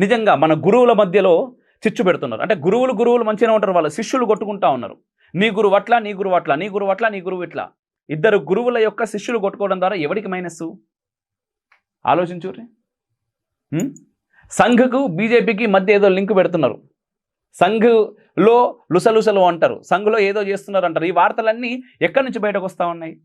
నిజంగా మన గురువుల మధ్యలో చిచ్చు పెడుతున్నారు. అంటే గురువులు గురువులు మంచిగానే ఉంటారు. వాళ్ళు శిష్యులు కొట్టుకుంటా ఉన్నారు. నీ గురువు అట్లా నీ గురువు అట్లా నీ గురువు అట్లా నీ గురువు ఇట్లా. ఇద్దరు గురువుల యొక్క శిష్యులు కొట్టుకోవడం ద్వారా ఎవరికి మైనస్సు? ఆలోచించుర్రి సంఘకు బీజేపీకి మధ్య ఏదో లింక్ పెడుతున్నారు. సంఘులో లుసలుసలు అంటారు. సంఘులో ఏదో చేస్తున్నారు అంటారు. ఈ వార్తలన్నీ ఎక్కడి నుంచి బయటకు వస్తూ ఉన్నాయి?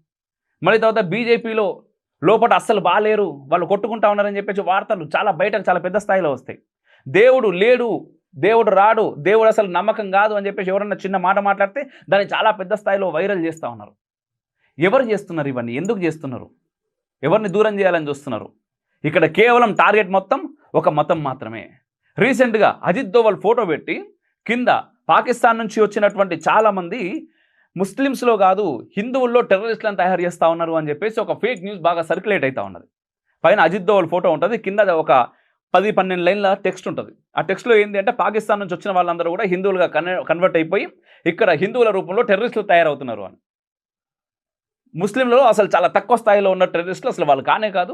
మళ్ళీ తర్వాత బీజేపీలో లోపల అస్సలు బాగాలేరు వాళ్ళు కొట్టుకుంటా ఉన్నారని చెప్పేసి వార్తలు చాలా బయటకు చాలా పెద్ద స్థాయిలో వస్తాయి. దేవుడు లేడు దేవుడు రాడు దేవుడు అసలు నమ్మకం కాదు అని చెప్పేసి ఎవరన్నా చిన్న మాట మాట్లాడితే దాన్ని చాలా పెద్ద స్థాయిలో వైరల్ చేస్తూ ఉన్నారు. ఎవరు చేస్తున్నారు ఇవన్నీ? ఎందుకు చేస్తున్నారు? ఎవరిని దూరం చేయాలని చూస్తున్నారు? ఇక్కడ కేవలం టార్గెట్ మొత్తం ఒక మతం మాత్రమే. రీసెంట్గా అజిత్ దోవల్ ఫోటో పెట్టి కింద పాకిస్తాన్ నుంచి వచ్చినటువంటి చాలామంది ముస్లిమ్స్లో కాదు హిందువుల్లో టెర్రరిస్టులను తయారు చేస్తూ ఉన్నారు అని చెప్పేసి ఒక ఫేక్ న్యూస్ బాగా సర్క్యులేట్ అవుతూ ఉన్నది. పైన అజిత్ దోవల్ ఫోటో ఉంటుంది కింద ఒక పది పన్నెండు లైన్ల టెక్స్ట్ ఉంటుంది. ఆ టెక్స్ట్లో ఏంటి అంటే పాకిస్తాన్ నుంచి వచ్చిన వాళ్ళందరూ కూడా హిందువులుగా కన్వర్ట్ అయిపోయి ఇక్కడ హిందువుల రూపంలో టెర్రరిస్టులు తయారవుతున్నారు అని. ముస్లింలలో అసలు చాలా తక్కువ స్థాయిలో ఉన్న టెర్రరిస్టులు అసలు వాళ్ళు కానే కాదు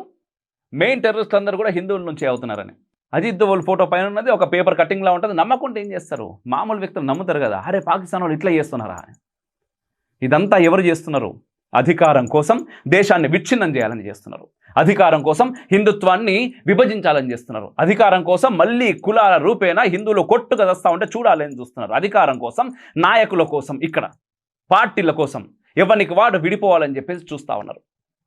మెయిన్ టెర్రరిస్టులు అందరూ కూడా హిందువుల నుంచి అవుతున్నారని. అజిత్ దోవల్ ఫోటో పైన ఉన్నది ఒక పేపర్ కటింగ్లా ఉంటుంది నమ్మకుంటే ఏం చేస్తారు? మామూలు వ్యక్తులు నమ్ముతారు కదా అరే పాకిస్తాన్ వాళ్ళు ఇట్లా చేస్తున్నారా ఇదంతా ఎవరు చేస్తున్నారు? అధికారం కోసం దేశాన్ని విచ్ఛిన్నం చేయాలని చేస్తున్నారు. అధికారం కోసం హిందుత్వాన్ని విభజించాలని చేస్తున్నారు. అధికారం కోసం మళ్ళీ కులాల రూపేణా హిందువులు కొట్టుకు వస్తూ ఉంటే చూడాలని చూస్తున్నారు. అధికారం కోసం నాయకుల కోసం ఇక్కడ పార్టీల కోసం ఎవరికి వాడు విడిపోవాలని చెప్పేసి చూస్తూ ఉన్నారు.